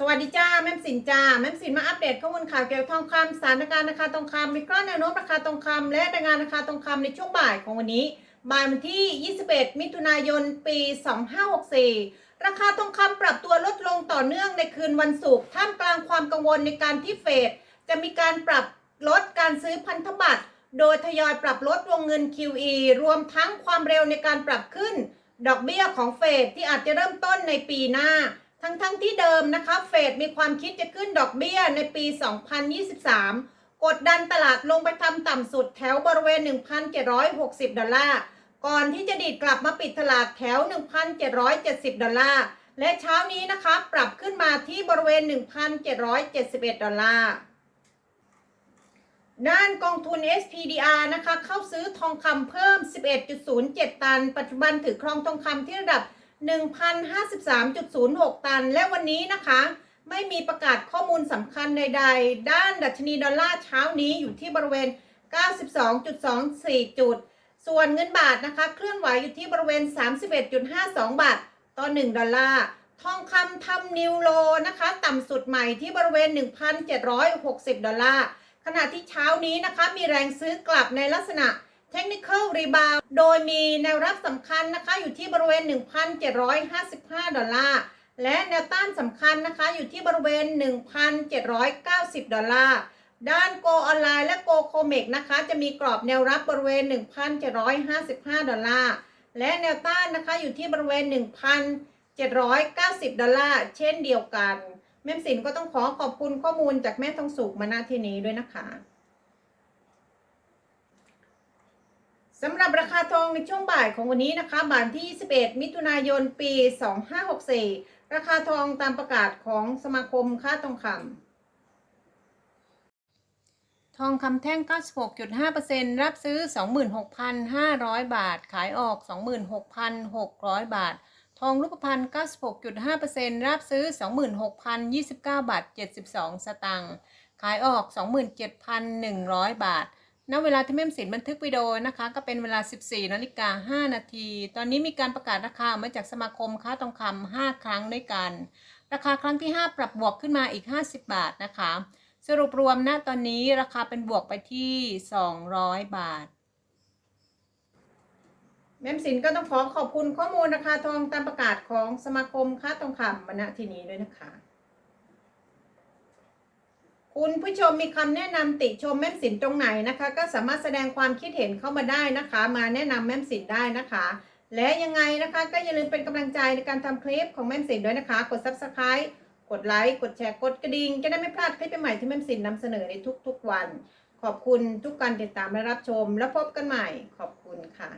สวัสดีจ้าแม่สินจ้าแม่สินมาอัปเดตข้อมูลข่าวเกี่ยวกับทองคำสถานการณ์ราคาทองคำวิเคราะห์แนวโน้มราคาทองคำและรายงานราคาทองคำในช่วงบ่ายของวันนี้บ่ายวันที่ 21 มิถุนายน ปี 2564 ราคาทองคำปรับตัวลดลงต่อเนื่องในคืนวันศุกร์ท่ามกลางความกังวลในการที่เฟดจะมีการปรับลดการซื้อพันธบัตร โดยทยอยปรับลดวงเงิน QE รวมทั้งความเร็วในการปรับขึ้น ดอกเบี้ยของเฟดที่อาจจะเริ่มต้นในปีหน้า ทั้งๆทที่เดิมนะคะ เฟดมีความคิดจะขึ้นดอกเบี้ยในปี 2023 กดดันตลาดลงไปทำต่ำสุดแถวบริเวณ 1,760 ดอลลาร์ ก่อนที่จะดีดกลับมาปิดตลาดแถว 1,770 ดอลลาร์ และเช้านี้นะคะปรับขึ้นมาที่บริเวณ 1,771 ดอลลาร์ด้านกองทุน SPDR นะคะ เข้าซื้อทองคำเพิ่ม 11.07 ตัน ปัจจุบันถือครองทองคำที่ระดับ 1,053.06 ตัน และวันนี้นะคะ ไม่มีประกาศข้อมูลสำคัญใด ๆ ด้านดัชนีดอลลาร์เช้านี้อยู่ที่บริเวณ 92.24 จุด ส่วนเงินบาทนะคะ เคลื่อนไหวอยู่ที่บริเวณ 31.52 บาท ต่อ 1 ดอลลาร์ ทองคำทำนิวโลนะคะ ต่ำสุดใหม่ที่บริเวณ 1,760 ดอลลาร์ ขณะที่เช้านี้นะคะมีแรงซื้อกลับในลักษณะ Technical Rebound โดยมีแนวรับสำคัญนะคะอยู่ที่บริเวณ 1,755 ดอลลาร์ และแนวต้านสำคัญนะคะอยู่ที่บริเวณ 1,790 ดอลลาร์ ด้านโกออนไลน์และโกโคเมกนะคะ จะมีกรอบแนวรับบริเวณ 1,755 ดอลลาร์ และแนวต้านนะคะอยู่ที่บริเวณ 1,790 ดอลลาร์ เช่นเดียวกัน แม่มสินก็ต้องขอขอบคุณข้อมูลจากแม่ทองสุกมาณที่นี้ด้วยนะคะ สำหรับราคาทองในช่วงบ่ายของวันนี้นะคะบ่ายที่ 21 มิถุนายน ปี 2564 ราคาทองตามประกาศของสมาคมค่าทองคำ ทองคำแท่ง 96.5%รับซื้อ 26,500 บาท ขายออก 26,600 บาท ทองรูปพรรณ96.5%รับซื้อ 26,029 บาท 72 สตางค์ ขายออก 27,100 บาท ณเวลาที่แม่มสินบันทึกวิดีโอนะคะ ก็เป็นเวลา 14นาฬิกา5นาที ตอนนี้มีการประกาศราคามาจากสมาคมค้าทองคำ5ครั้งด้วยกัน ราคาครั้งที่ 5 ปรับบวกขึ้นมาอีก 50 บาทนะคะ สรุปรวมณตอนนี้ราคาเป็นบวกไปที่ 200 บาท แม่มสินก็ต้องขอขอบคุณข้อมูลราคาทองตามประกาศของสมาคมค้าทองคำมาณที่นี้ด้วยนะคะ คุณผู้ชมมีคำแนะนำติชมแม่มสินตรงไหนนะคะ ก็สามารถแสดงความคิดเห็นเข้ามาได้นะคะ มาแนะนำแม่มสินได้นะคะ และยังไงนะคะก็อย่าลืมเป็นกำลังใจในการทำคลิปของแม่มสินด้วยนะคะ กด subscribe กดไลค์กดแชร์กดกระดิ่งจะได้ไม่พลาดคลิปใหม่ที่แม่มสินนำเสนอในทุกๆวัน ขอบคุณทุกการติดตามและรับชม แล้วพบกันใหม่ขอบคุณค่ะ